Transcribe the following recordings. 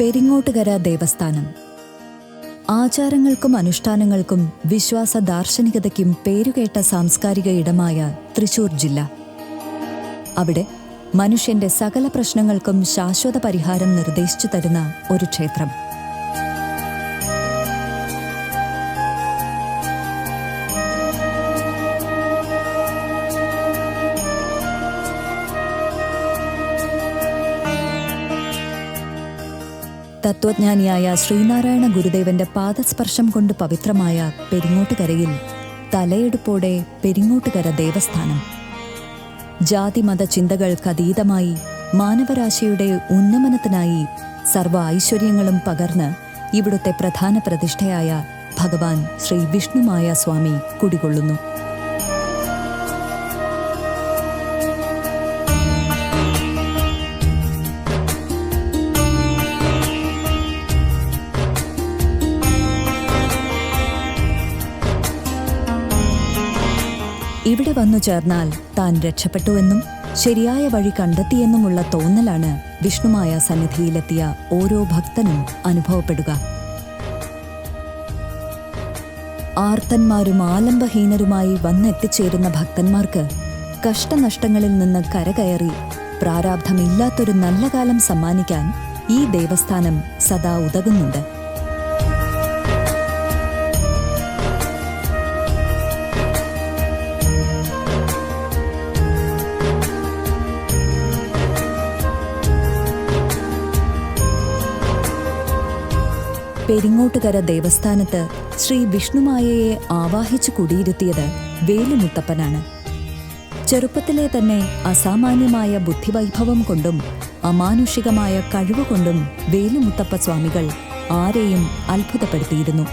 പെരിങ്ങോട്ടുകര ദേവസ്ഥാനം. ആചാരങ്ങൾക്കും അനുഷ്ഠാനങ്ങൾക്കും വിശ്വാസ ദാർശനികതയ്ക്കും പേരുകേട്ട സാംസ്കാരിക ഇടമായ തൃശൂർ ജില്ല. അവിടെ മനുഷ്യന്റെ സകല പ്രശ്നങ്ങൾക്കും ശാശ്വത പരിഹാരം നിർദ്ദേശിച്ചു തരുന്ന ഒരു ക്ഷേത്രം. തത്വജ്ഞാനിയായ ശ്രീനാരായണ ഗുരുദേവന്റെ പാദസ്പർശം കൊണ്ട് പവിത്രമായ പെരിങ്ങോട്ടുകരയിൽ തലയെടുപ്പോടെ പെരിങ്ങോട്ടുകര ദേവസ്ഥാനം. ജാതിമത ചിന്തകൾക്കതീതമായി മാനവരാശിയുടെ ഉന്നമനത്തിനായി സർവ ഐശ്വര്യങ്ങളും പകർന്ന് ഇവിടുത്തെ പ്രധാന പ്രതിഷ്ഠയായ ഭഗവാൻ ശ്രീ വിഷ്ണുമായ സ്വാമി കുടികൊള്ളുന്നു. ഇവിടെ വന്നു ചേർന്നാൽ താൻ രക്ഷപ്പെട്ടുവെന്നും ശരിയായ വഴി കണ്ടെത്തിയെന്നുമുള്ള തോന്നലാണ് വിഷ്ണുമായ സന്നിധിയിലെത്തിയ ഓരോ ഭക്തനും അനുഭവപ്പെടുക. ആർത്തന്മാരും ആലംബഹീനരുമായി വന്നെത്തിച്ചേരുന്ന ഭക്തന്മാർക്ക് കഷ്ടനഷ്ടങ്ങളിൽ നിന്ന് കരകയറി പ്രാരാബ്ധമില്ലാത്തൊരു നല്ല കാലം സമ്മാനിക്കാൻ ഈ ദേവസ്ഥാനം സദാ ഉതകുന്നുണ്ട്. പെരിങ്ങോട്ടുകര ദേവസ്ഥാനത്ത് ശ്രീ വിഷ്ണുമായയെ ആവാഹിച്ചു കുടിയിരുത്തിയത് വേലുമുത്തപ്പനാണ്. ചെറുപ്പത്തിലെ തന്നെ അസാമാന്യമായ ബുദ്ധിവൈഭവം കൊണ്ടും അമാനുഷികമായ കഴിവുകൊണ്ടും വേലുമുത്തപ്പ സ്വാമികൾ ആരെയും അത്ഭുതപ്പെടുത്തിയിരുന്നു.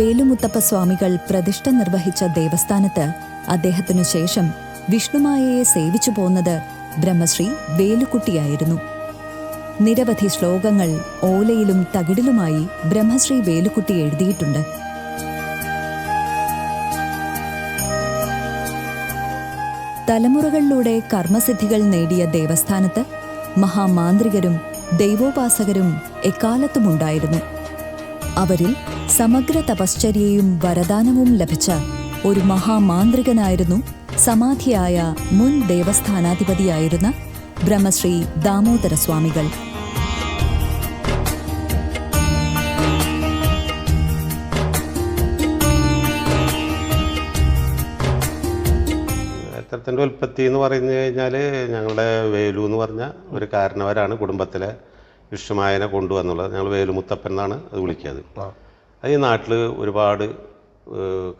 വേലുമുത്തപ്പ സ്വാമികൾ പ്രതിഷ്ഠ നിർവഹിച്ച ദേവസ്ഥാനത്ത് അദ്ദേഹത്തിനു ശേഷം വിഷ്ണുമായയെ സേവിച്ചു പോന്നത് ബ്രഹ്മശ്രീ വേലുക്കുട്ടിയായിരുന്നു. നിരവധി ശ്ലോകങ്ങൾ ഓലയിലും തകിടിലുമായി ബ്രഹ്മശ്രീ വേലുക്കുട്ടി എഴുതിയിട്ടുണ്ട്. തലമുറകളിലൂടെ കർമ്മസിദ്ധികൾ നേടിയ ദേവസ്ഥാനത്ത് മഹാമാന്ത്രികരും ദൈവോപാസകരും എക്കാലത്തുമുണ്ടായിരുന്നു. അവരിൽ സമഗ്ര തപശ്ചര്യയും വരദാനവും ലഭിച്ച ഒരു മഹാമാന്ത്രികനായിരുന്നു സമാധിയായ മുൻ ദേവസ്ഥാനാധിപതിയായിരുന്ന ബ്രഹ്മശ്രീ ദാമോദര സ്വാമികൾ. ക്ഷേത്രത്തിന്റെ ഉൽപ്പത്തി എന്ന് പറഞ്ഞു കഴിഞ്ഞാൽ ഞങ്ങളുടെ വേലു എന്ന് പറഞ്ഞ ഒരു കാരണവരാണ് കുടുംബത്തിലെ വിഷ്ണുമായനെ കൊണ്ടുവന്നുള്ളത്. ഞങ്ങൾ വേലുമുത്തപ്പൻ എന്നാണ് അത് വിളിക്കുന്നത് അത് ഈ നാട്ടിൽ ഒരുപാട്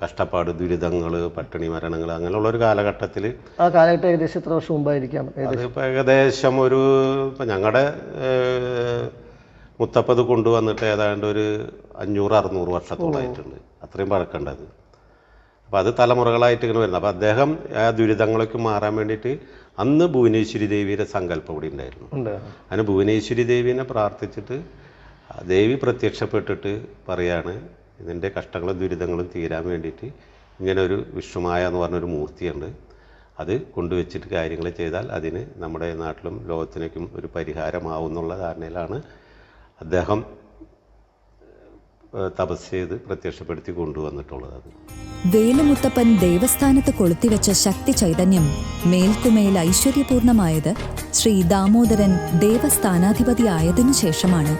കഷ്ടപ്പാട് ദുരിതങ്ങൾ പട്ടിണി മരണങ്ങൾ അങ്ങനെയുള്ള ഒരു കാലഘട്ടത്തിൽ ആ കാലഘട്ടം ഏകദേശം എത്ര വർഷം മുമ്പായിരിക്കാം? അതിപ്പോൾ ഏകദേശം ഒരു ഇപ്പം ഞങ്ങളുടെ മുത്തപ്പത് കൊണ്ടുവന്നിട്ട് ഏതാണ്ട് ഒരു അഞ്ഞൂറ് അറുന്നൂറ് വർഷത്തോളമായിട്ടുണ്ട് അത്രയും പഴക്കണ്ടത്. അപ്പോൾ അത് തലമുറകളായിട്ട് ഇങ്ങനെ വരുന്നത് അപ്പോൾ അദ്ദേഹം ആ ദുരിതങ്ങളൊക്കെ മാറാൻ വേണ്ടിയിട്ട് അന്ന് ഭുവനേശ്വരി ദേവിയുടെ സങ്കല്പം ഇവിടെ ഉണ്ടായിരുന്നു. ഉണ്ട്. അതിന് ഭുവനേശ്വരി ദേവീനെ പ്രാർത്ഥിച്ചിട്ട് ദേവി പ്രത്യക്ഷപ്പെട്ടിട്ട് പറയാണ് ഇതിന്റെ കഷ്ടങ്ങളും ദുരിതങ്ങളും തീരാൻ വേണ്ടിയിട്ട് ഇങ്ങനെ ഒരു വിഷ്ണുമായ എന്ന് പറഞ്ഞൊരു മൂർത്തിയുണ്ട്. അത് കൊണ്ടുവച്ചിട്ട് കാര്യങ്ങൾ ചെയ്താൽ അതിന് നമ്മുടെ നാട്ടിലും ലോകത്തിനേക്കും ഒരു പരിഹാരമാവും എന്നുള്ള ധാരണയിലാണ് അദ്ദേഹം തപസ് ചെയ്ത് പ്രത്യക്ഷപ്പെടുത്തി കൊണ്ടുവന്നിട്ടുള്ളത് വേലുമുത്തപ്പൻ ദേവസ്ഥാനത്ത് കൊളുത്തിവെച്ച ശക്തി ചൈതന്യം മേൽക്കുമേൽ ഐശ്വര്യപൂർണമായത് ശ്രീ ദാമോദരൻ ദേവസ്ഥാനാധിപതിയായതിനു ശേഷമാണ്.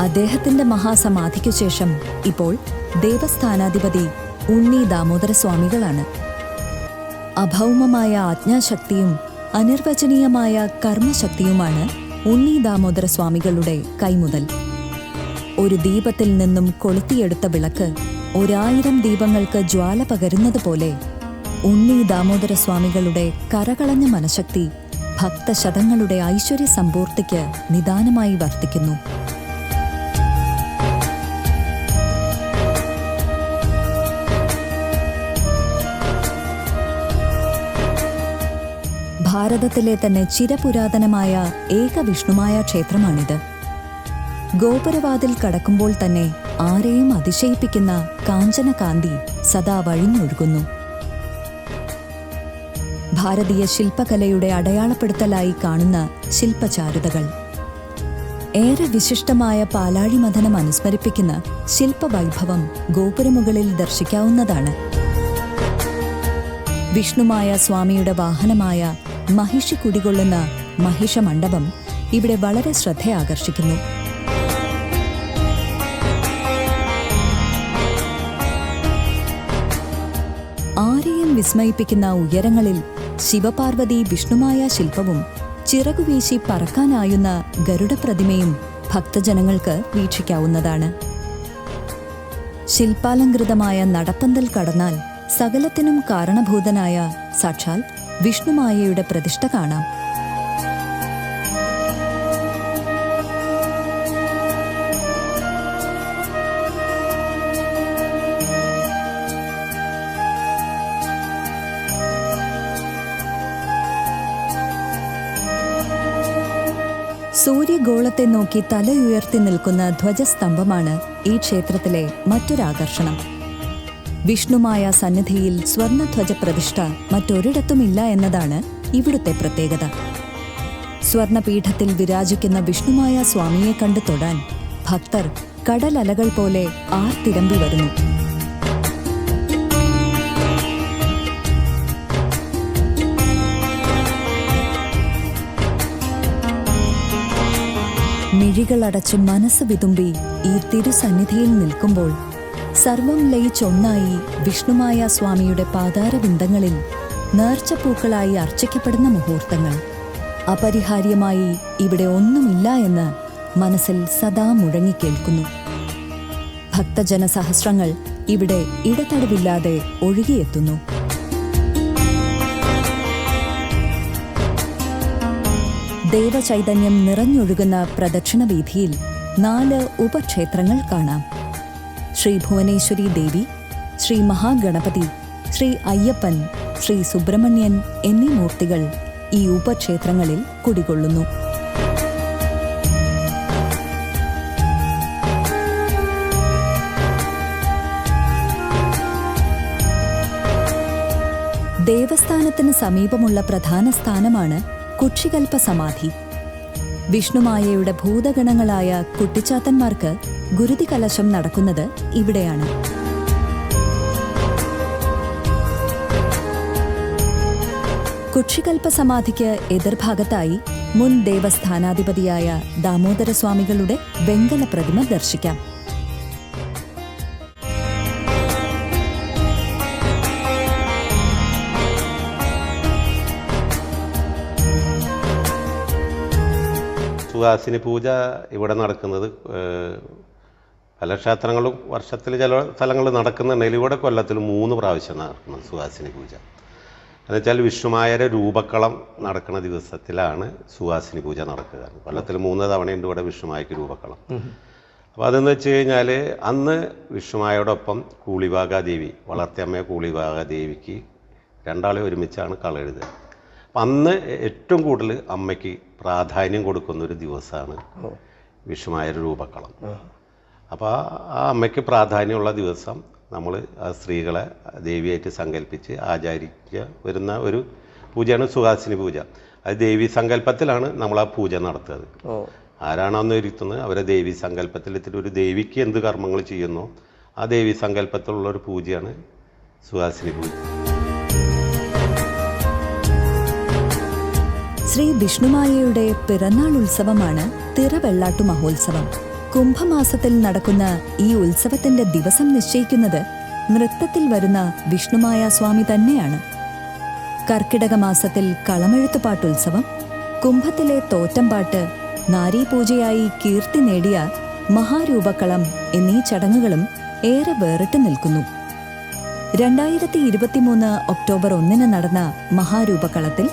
അദ്ദേഹത്തിന്റെ മഹാസമാധിക്കു ശേഷം ഇപ്പോൾ ദേവസ്ഥാനാധിപതി ഉണ്ണി ദാമോദര സ്വാമികളാണ് അഭൗമമായ ആജ്ഞാശക്തിയും അനിർവചനീയമായ കർമ്മശക്തിയുമാണ് ഉണ്ണി ദാമോദര സ്വാമികളുടെ കൈമുതൽ. ഒരു ദീപത്തിൽ നിന്നും കൊളുത്തിയെടുത്ത വിളക്ക് ഒരായിരം ദീപങ്ങൾക്ക് ജ്വാല പകരുന്നത് പോലെ ഉണ്ണി ദാമോദര സ്വാമികളുടെ കരകളഞ്ഞ മനഃശക്തി ഭക്തശതങ്ങളുടെ ഐശ്വര്യ സമ്പൂർത്തിക്ക് നിദാനമായി വർത്തിക്കുന്നു. ഭാരതത്തിലെ തന്നെ ചിരപുരാതനമായ ഏക വിഷ്ണുമായ ക്ഷേത്രമാണിത്. ഗോപുരവാതിൽ കടക്കുമ്പോൾ തന്നെ ആരെയും അതിശയിപ്പിക്കുന്ന കാഞ്ചനകാന്തി സദാ വഴിഞ്ഞൊഴുകുന്നു. ഭാരതീയ ശില്പകലയുടെ അടയാളപ്പെടുത്തലായി കാണുന്ന ശില്പചാരുതകൾ. ഏറെ വിശിഷ്ടമായ പാലാഴിമഥനം അനുസ്മരിപ്പിക്കുന്ന ശില്പവൈഭവം ഗോപുരമുകളിൽ ദർശിക്കാവുന്നതാണ്. വിഷ്ണുമായ സ്വാമിയുടെ വാഹനമായ മഹിഷി കുടികൊള്ളുന്ന മഹിഷ മണ്ഡപം ഇവിടെ വളരെ ശ്രദ്ധയാകർഷിക്കുന്നു. ആരെയും വിസ്മയിപ്പിക്കുന്ന ഉയരങ്ങളിൽ ശിവപാർവതി വിഷ്ണുമായ ശില്പവും ചിറകുവീശി പറക്കാനായുന്ന ഗരുഡപ്രതിമയും ഭക്തജനങ്ങൾക്ക് വീക്ഷിക്കാവുന്നതാണ്. ശില്പാലങ്കൃതമായ നടപ്പന്തൽ കടന്നാൽ സകലത്തിനും കാരണഭൂതനായ സാക്ഷാൽ വിഷ്ണുമായയുടെ പ്രതിഷ്ഠ കാണാം. സൂര്യഗോളത്തെ നോക്കി തലയുയർത്തി നിൽക്കുന്ന ധ്വജസ്തംഭമാണ് ഈ ക്ഷേത്രത്തിലെ മറ്റൊരാകർഷണം. വിഷ്ണുമായ സന്നിധിയിൽ സ്വർണധ്വജ പ്രതിഷ്ഠ മറ്റൊരിടത്തുമില്ല എന്നതാണ് ഇവിടുത്തെ പ്രത്യേകത. സ്വർണപീഠത്തിൽ വിരാജിക്കുന്ന വിഷ്ണുമായ സ്വാമിയെ കണ്ടു തൊടാൻ ഭക്തർ കടലലകൾ പോലെ ആർത്തിരമ്പി വരുന്നു. മിഴികളടച്ച് മനസ്സ് വിതുമ്പി ഈ തിരുസന്നിധിയിൽ നിൽക്കുമ്പോൾ സർവം ലയിച്ചൊന്നായി വിഷ്ണുമായ സ്വാമിയുടെ പാതാരബിന്ദങ്ങളിൽ നേർച്ചപ്പൂക്കളായി അർച്ചിക്കപ്പെടുന്ന മുഹൂർത്തങ്ങൾ. അപരിഹാര്യമായി ഇവിടെ ഒന്നുമില്ല എന്ന് മനസ്സിൽ സദാ മുഴങ്ങിക്കേൾക്കുന്നു ഭക്തജനസഹസ്രങ്ങൾ ഇവിടെ ഇടതടവില്ലാതെ ഒഴുകിയെത്തുന്നു. ദേവചൈതന്യം നിറഞ്ഞൊഴുകുന്ന പ്രദക്ഷിണ വീഥിയിൽ നാല് ഉപക്ഷേത്രങ്ങൾ കാണാം. ശ്രീ ഭുവനേശ്വരി ദേവി ശ്രീ മഹാഗണപതി ശ്രീ അയ്യപ്പൻ ശ്രീ സുബ്രഹ്മണ്യൻ എന്നീ മൂർത്തികൾ ഈ ഉപക്ഷേത്രങ്ങളിൽ കുടികൊള്ളുന്നു. ദേവസ്ഥാനത്തിന് സമീപമുള്ള പ്രധാന സ്ഥാനമാണ് കുക്ഷികൽപ്പ സമാധി വിഷ്ണുമായയുടെ ഭൂതഗണങ്ങളായ കുട്ടിച്ചാത്തന്മാർക്ക് ഗുരുതി കലശം നടക്കുന്നത് ഇവിടെയാണ്. കുക്ഷികൽപ്പ സമാധിക്ക് എതിർഭാഗത്തായി മുൻ ദേവസ്ഥാനാധിപതിയായ ദാമോദര സ്വാമികളുടെ വെങ്കല പ്രതിമ ദർശിക്കാം. സുഹാസിനി പൂജ ഇവിടെ നടക്കുന്നത് പല ക്ഷേത്രങ്ങളും വർഷത്തിൽ ചില സ്ഥലങ്ങളിൽ നടക്കുന്നുണ്ടെങ്കിൽ ഇവിടെ കൊല്ലത്തിൽ മൂന്ന് പ്രാവശ്യം നടക്കുന്നത് സുഹാസിനി പൂജ. എന്നുവെച്ചാൽ വിഷ്ണുമായരെ രൂപക്കളം നടക്കുന്ന ദിവസത്തിലാണ് സുഹാസിനി പൂജ നടക്കുക. കൊല്ലത്തിൽ മൂന്ന് തവണയുണ്ട് ഇവിടെ വിഷ്ണുമായക്ക് രൂപക്കളം. അപ്പോൾ അതെന്ന് വെച്ച് കഴിഞ്ഞാൽ അന്ന് വിഷ്ണുമായോടൊപ്പം കൂളിഭാഗാദേവി വളർത്തിയമ്മ കൂളിഭാഗാദേവിക്ക് രണ്ടാളെ ഒരുമിച്ചാണ് കളെഴുതുക അപ്പം അന്ന് ഏറ്റവും കൂടുതൽ അമ്മയ്ക്ക് പ്രാധാന്യം കൊടുക്കുന്ന ഒരു ദിവസമാണ് വിഷുമായൊരു രൂപക്കളം. അപ്പോൾ ആ അമ്മയ്ക്ക് പ്രാധാന്യമുള്ള ദിവസം നമ്മൾ ആ സ്ത്രീകളെ ദേവിയായിട്ട് സങ്കല്പിച്ച് ആചാരിക്കുക വരുന്ന ഒരു പൂജയാണ് സുഹാസിനി പൂജ. അത് ദേവി സങ്കല്പത്തിലാണ് നമ്മൾ ആ പൂജ നടത്തുന്നത്. ഓ ആരാണോ അന്ന് ഇരുത്തുന്നത് അവരെ ദേവി സങ്കല്പത്തിൽ എത്തിയിട്ട് ഒരു ദേവിക്ക് എന്ത് കർമ്മങ്ങൾ ചെയ്യുന്നു ആ ദേവി സങ്കല്പത്തിലുള്ള ഒരു പൂജയാണ് സുഹാസിനി പൂജ. ശ്രീ വിഷ്ണുമായയുടെ പിറന്നാൾ ഉത്സവമാണ് തിറവെള്ളാട്ടു മഹോത്സവം. കുംഭമാസത്തിൽ നടക്കുന്ന ഈ ഉത്സവത്തിന്റെ ദിവസം നിശ്ചയിക്കുന്നത് നൃത്തത്തിൽ വരുന്ന വിഷ്ണുമായ സ്വാമി തന്നെയാണ്. കർക്കിടക മാസത്തിൽ കളമെഴുത്തുപാട്ടുത്സവം കുംഭത്തിലെ തോറ്റംപാട്ട് നാരീപൂജയായി കീർത്തി നേടിയ മഹാരൂപക്കളം എന്നീ ചടങ്ങുകളും ഏറെ വേറിട്ട് നിൽക്കുന്നു. രണ്ടായിരത്തി ഇരുപത്തിമൂന്ന് ഒക്ടോബർ ഒന്നിന് നടന്ന മഹാരൂപകളത്തിൽ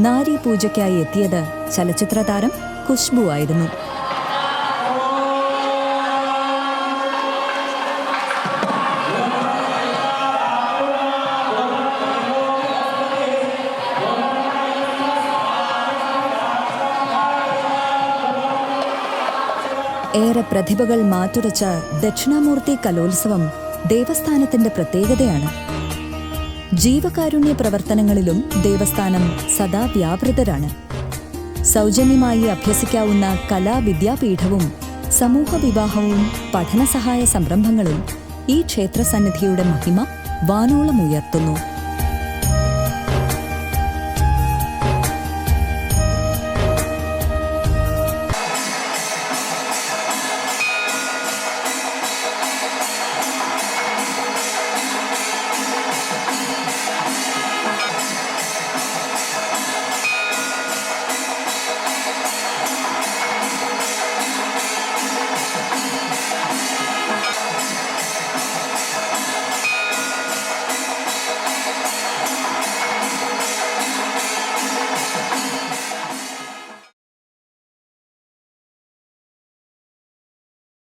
നാരി പൂജയ്ക്കായി എത്തിയത് ചലച്ചിത്ര താരം ഖുഷ്ബു ആയിരുന്നു. ഏറെ പ്രതിഭകൾ മാറ്റുരച്ച ദക്ഷിണാമൂർത്തി കലോത്സവം ദേവസ്ഥാനത്തിന്റെ പ്രത്യേകതയാണ്. ജീവകാരുണ്യ പ്രവർത്തനങ്ങളിലും ദേവസ്ഥാനം സദാ വ്യാപൃതരാണ്. സൗജന്യമായി അഭ്യസിക്കാവുന്ന കലാവിദ്യാപീഠവും സമൂഹ വിവാഹവും പഠനസഹായ സംരംഭങ്ങളും ഈ ക്ഷേത്രസന്നിധിയുടെ മഹിമ വാനോളം ഉയർത്തുന്നു.